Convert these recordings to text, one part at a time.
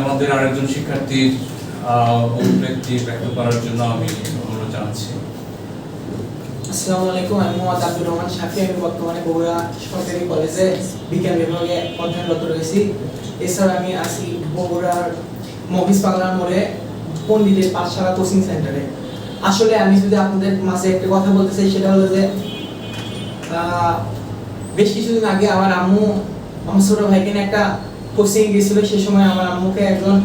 আমাদের আরেকজন শিক্ষার্থীর অভিব্যক্তি ব্যক্ত করার জন্য আমি অনুরোধ জানাচ্ছি। আসসালামু আলাইকুম, আমি মোহাম্মদ আব্দুর রহমান আমি বর্তমানে বগুড়া সরকারি কলেজে বিজ্ঞান বিভাগে অধ্যয়নরত রয়েছি। এছাড়া আমি আছি বগুড়ার মহিষ বাংলার মোড়ে পণ্ডিতের পাঠশালা কোচিং সেন্টারে। আসলে আমি যদি আপনাদের মাঝে একটা কথা বলতে চাই, সেটা হলো যে বেশ কিছুদিন আগে আমার আম্মু, আমার ছোট ভাইকে একটা কোচিং গিয়েছিল সেই সময় আমার আম্মুকে একজন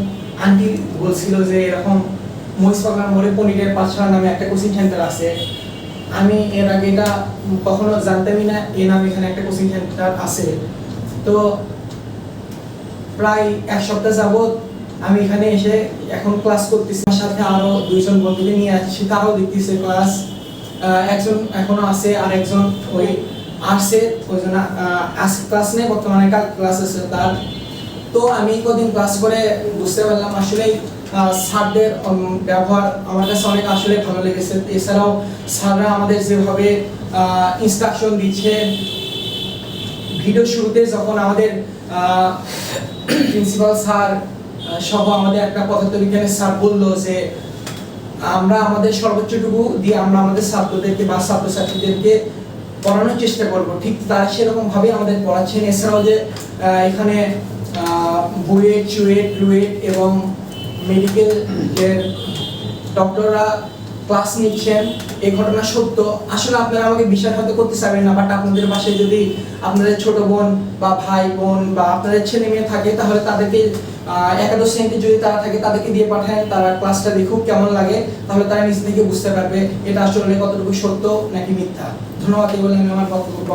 আন্টি বলছিল যে, এরকম মহিষ বাংলার মোড়ে পণ্ডিতের পাঠশালা নামে একটা কোচিং সেন্টার আছে। আমি এর আগে এটা কখনো জানতামই না, এ নামে এখানে একটা কোচিং সেন্টার আছে। তো প্রায় এক সপ্তাহ যাবত আমি এখানে এসে এখন ক্লাস করতেছি। আমার সাথে আরও দুইজন বন্ধুকে নিয়ে আসছি, তারাও দেখতেছে ক্লাস একজন এখনও আছে আর একজন ওই আসছে। ওই জন্য আজ ক্লাস নেই, বর্তমানে কাল ক্লাস আছে তার। তো আমি কদিন ক্লাস করে বুঝতে পারলাম আসলে স্যারদের ব্যবহার আমার কাছে অনেক আসলে ভালো লেগেছে। এছাড়াও স্যাররা আমাদের যেভাবে ইনস্ট্রাকশন দিচ্ছে ভিডিও শুরুতে যখন আমাদের প্রিন্সিপাল স্যার সহ আমাদের একটা পদার্থবিজ্ঞানের স্যার বলল যে, আমরা আমাদের সর্বোচ্চটুকু দিয়ে আমরা আমাদের ছাত্রদেরকে বা ছাত্রছাত্রীদেরকে পড়ানোর চেষ্টা করব। ঠিক তারা সেরকম ভাবে আমাদের পড়াচ্ছেন। এছাড়াও যে এখানে বুয়েট চুয়েট রুয়েট এবং মেডিকেল ডক্টররা ক্লাস নিচ্ছেন। এই ঘটনা সত্য। আসলে আপনারা আমাকে বিশ্বাস হয়তো করতে চাবেন না বাট আপনাদের পাশে যদি আপনাদের ছোট বোন বা ভাই, বোন বা আপনাদের ছেলে মেয়ে থাকে, তাহলে তাদেরকে একাদশ শ্রেণীতে যদি তারা থাকে, তাদেরকে দিয়ে পাঠায়, তারা ক্লাসটা দেখুক কেমন লাগে, তাহলে তারা নিজ থেকে বুঝতে পারবে এটা আসলে কতটুকু সত্য নাকি মিথ্যা। ধন্যবাদ এই বলে আমি আমার বক্তব্য।